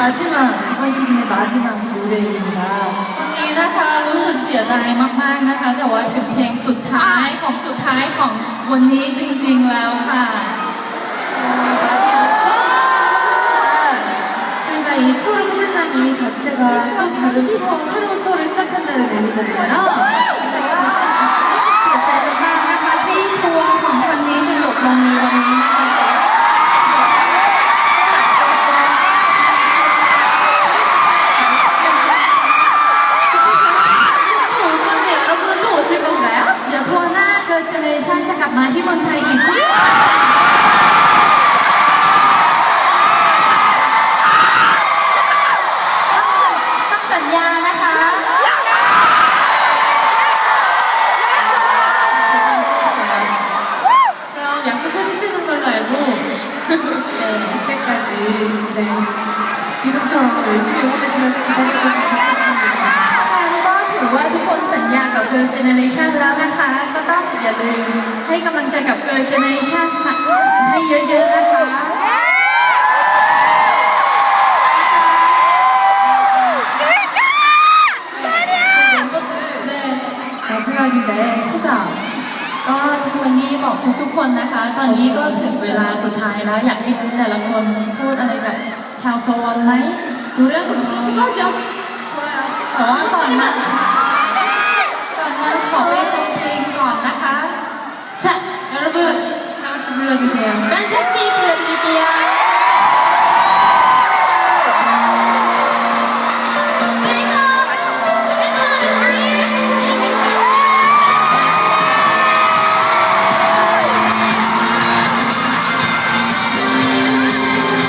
마지막 이번 시즌의 마지막 노래입니다. วันนี้นะคะรู้สึกเสียดายมากๆนะคะ แต่ว่าถึงเพลงสุดท้ายของสุดท้ายของวันนี้จริงๆแล้วค่ะ 저희가 이 투어를 끝낸다는 의미 자체가 또 다른 투어, 새로운 투어를 시작한다는 의미잖아요. กลับมาที่เมืองไทยอีก ต้องสัญญานะคะ 그럼 약속해 주시는 걸로 알고 네, 그때까지 네, 지금처럼 열심히 응원해 주면서 기다려 주셨으면 좋겠습니다. งั้นก็ถือว่าทุกคนสัญญากับ Girls Generation แล้วนะคะ ก็ต้ องอย่าลืมให้กำลังใจกับ Girls Generation ให้เยอะๆนะคะ 네. 마지막인데 소감 ก็ทิฟฟานี่บอกทุกๆคนนะคะ ตอนนี้ก็ถึงเวลาสุดท้ายแล้ว อยากให้แต่ละคนพูดอะไรกับชาวโซนไหมดูเรื่องของทีมก็จะแต่ว่าก่อน 불러주세요. 판타스틱!